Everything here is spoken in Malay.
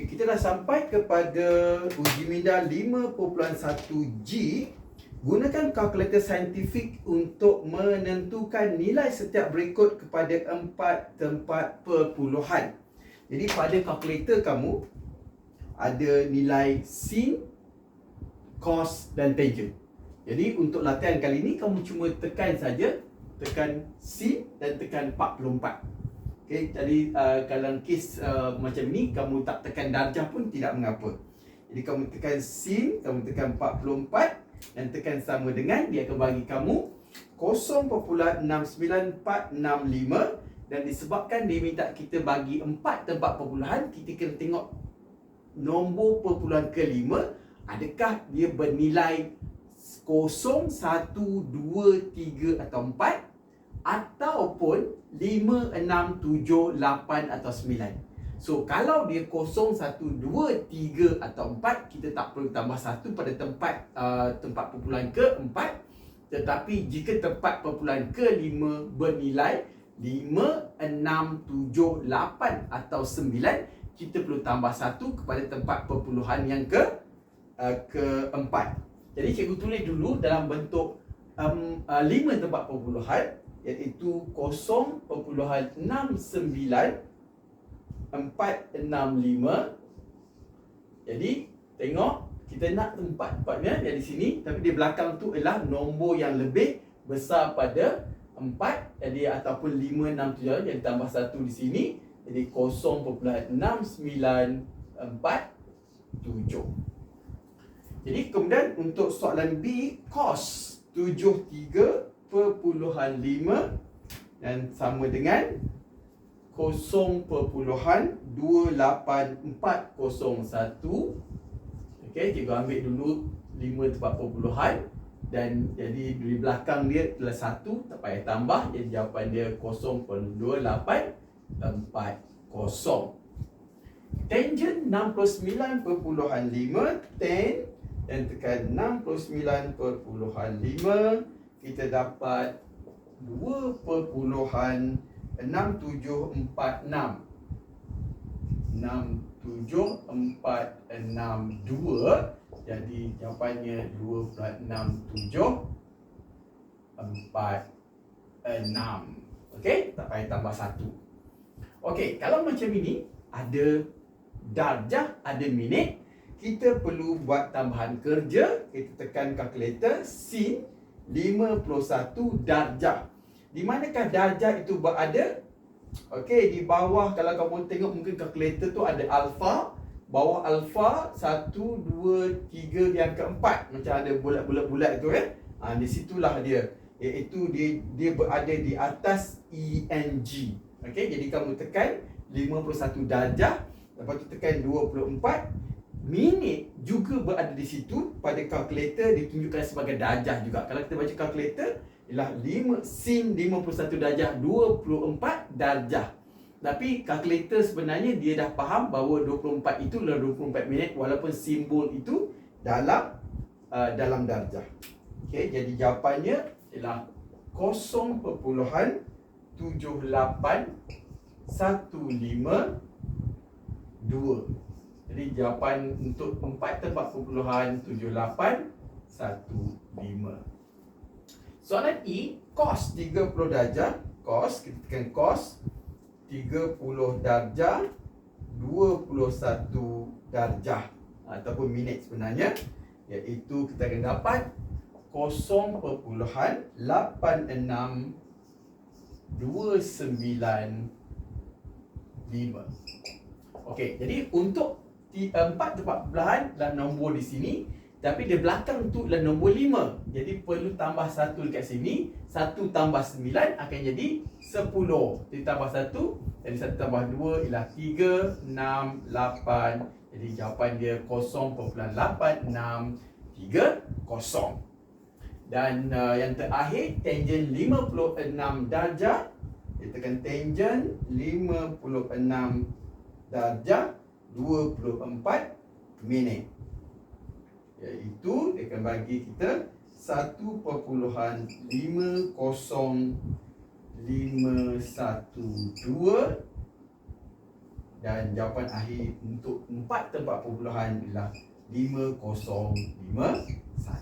Okay, kita dah sampai kepada uji minda 5.1G Gunakan kalkulator saintifik untuk menentukan nilai setiap berikut kepada empat tempat perpuluhan. Jadi pada kalkulator kamu ada nilai sin, cos dan tangent. Jadi untuk latihan kali ini kamu cuma tekan saja tekan sin dan tekan 44. Okay, jadi uh, kalau kes uh, macam ni kamu tak tekan darjah pun tidak mengapa. Jadi kamu tekan sin, kamu tekan 44 dan tekan sama dengan dia akan bagi kamu 0.69465 dan disebabkan dia minta kita bagi 4 tempat perpuluhan, kita kena tengok nombor perpuluhan kelima adakah dia bernilai 0, 1, 2, 3 atau 4 ataupun 5, 6, 7, 8 atau 9. So kalau dia 0, 1, 2, 3 atau 4 kita tak perlu tambah 1 pada tempat uh, tempat perpuluhan ke-4 tetapi jika tempat perpuluhan ke-5 bernilai 5, 6, 7, 8 atau 9 kita perlu tambah 1 kepada tempat perpuluhan yang ke uh, ke-4. Jadi cikgu tulis dulu dalam bentuk um, uh, 5 tempat perpuluhan iaitu 0.69 465 jadi tengok kita nak tempat tempatnya yang di sini tapi di belakang tu ialah nombor yang lebih besar pada 4 jadi ataupun 5 6 7 jadi tambah 1 di sini jadi 0.6947 jadi kemudian untuk soalan B cos 73 perpuluhan lima dan sama dengan kosong perpuluhan dua lapan empat kosong satu. Okey, cikgu ambil dulu lima tempat perpuluhan dan jadi di belakang dia adalah satu tak payah tambah jadi jawapan dia kosong pun dua lapan empat kosong. Tangent 69.5 10 dan tekan 69.5 kita dapat 2.6746 6746 jadi jawapannya 2.6746 okey? Tak payah tambah satu. Okey kalau macam ini ada darjah ada minit kita perlu buat tambahan kerja. Kita tekan kalkulator sin 51 darjah. Di manakah darjah itu berada? Okey, di bawah kalau kamu tengok mungkin kalkulator tu ada alfa. Bawah alfa 1 2 3 yang keempat macam ada bulat-bulat-bulat tu eh. Ha, di situlah dia iaitu dia dia berada di atas ENG. Okey, jadi kamu tekan 51 darjah, lepas tu tekan 24 minit juga berada di situ pada kalkulator ditunjukkan sebagai darjah juga. Kalau kita baca kalkulator ialah 5 sin 51 darjah 24 darjah. Tapi kalkulator sebenarnya dia dah faham bahawa 24 itu adalah 24 minit walaupun simbol itu dalam uh, dalam darjah. Okey, jadi jawapannya ialah 0.7815 jadi jawapan untuk empat tempat perpuluhan 7815. Soalan E, cos 30 darjah, cos kita tekan cos 30 darjah 21 darjah ataupun minit sebenarnya iaitu kita akan dapat 0.8629 Okey, jadi untuk empat tempat belahan dalam nombor di sini. Tapi di belakang tu adalah nombor lima. Jadi perlu tambah satu dekat sini. Satu tambah sembilan akan jadi sepuluh. Jadi tambah satu jadi satu tambah dua ialah tiga enam lapan. Jadi jawapan dia kosong perpuluhan lapan enam tiga. Kosong dan uh, yang terakhir tangent 56 darjah. Kita tekan tangent 56 darjah 24 minit iaitu dia akan bagi kita 1.505112 1 dan jawapan akhir untuk 4 tempat perpuluhan ialah 5051.